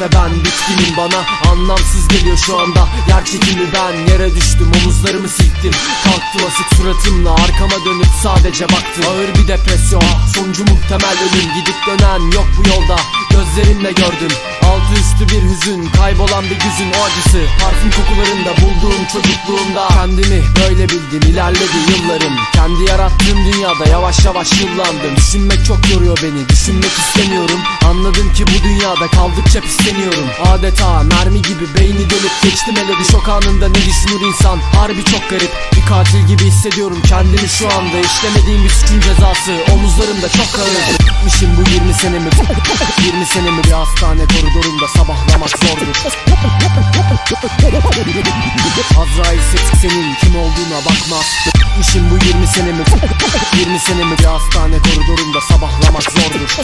ve ben bitkinim bana Anlamsız geliyor şu anda. Yer çekimi ben yere düştüm Omuzlarımı silktim Kalktım asık suratımla Arkama dönüp sadece baktım. Ağır bir depresyon Sonucu muhtemel ölüm. Gidip dönen yok bu yolda Gözlerimle gördüm Altı üstü bir hüzün Kaybolan bir güzün o acısı. Parfüm kokularında bulduğum çocukluğumda. Kendimi böyle bildim ilerledi yıllarım. Kendi yarattığım dünyada yavaş yavaş yıllandım. Düşünmek çok yoruyor beni Düşünmek istemiyorum. Anladım ki bu dünyada kaldıkça pisleniyorum. Adeta mermi gibi beyni delip geçtim hele bir şok anında ne düşünür insan? Harbi çok garip. Bir katil gibi hissediyorum kendimi şu anda. İşlemediğim bir suçun cezası. Omuzlarımda çok ağır. Gitmişim bu 20 senemi 20 senemi bir hastane koridorunda sabahlamak zordur. Azrail sesi senin kim olduğuna bakmaz Gitmişim bu 20 senemi 20 senemi bir hastane koridorunda sabahlamak zordur.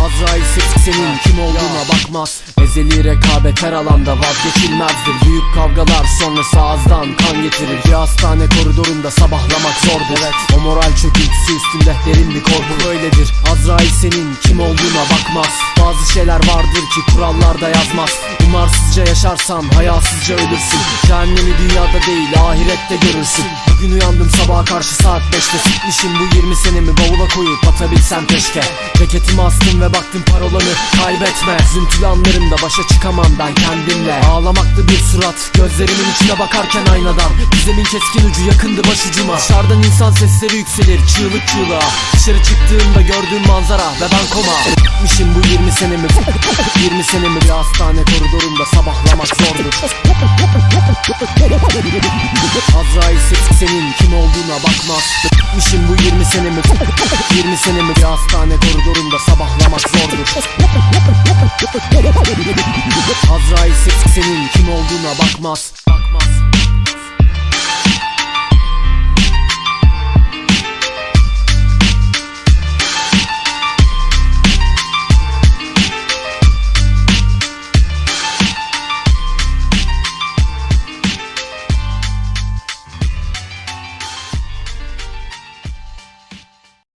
Azrail sesi senin kim olduğuna bakmaz. Ezeli rekabet her alanda vazgeçilmezdir. Büyük kavgalar sonrası ağızdan kan getirir. Bir hastane koridorunda sabahlamak zordur. Evet o moral çöküntüsü üstünde derin bir korku böyledir. Azrail senin kim olduğuna bakmaz Bazı şeyler vardır ki kurallarda yazmaz. Umarsızca yaşarsan hayasızca ölürsün. Cehennemi dünyada değil ahirette görürsün. Bugün uyandım sabaha karşı saat 5'te Sıkmışım bu 20 senemi bavula koyup atabilsem keşke. Ceketimi astım ve baktım parolanı kaybetme. Üzüntülü anlarımda başa çıkamam ben kendimle. Ağlamaklı bir surat gözlerimin içine bakarken aynadan. Dizemin keskin ucu yakındı başucuma. Dışarıdan insan sesleri yükselir çığlık çığlığa. Dışarı çıktığımda gördüğüm manzara ve ben koma. Gitmişim bu 20 senemi 20 senemi bir hastane koridorunda sabahlamak zordur. Azrail senin kim olduğuna bakmaz Gitmişim bu 20 senemi 20 senemi bir hastane koridorunda sabahlamak zordur. Azrail senin kim olduğuna bakmaz Bakmaz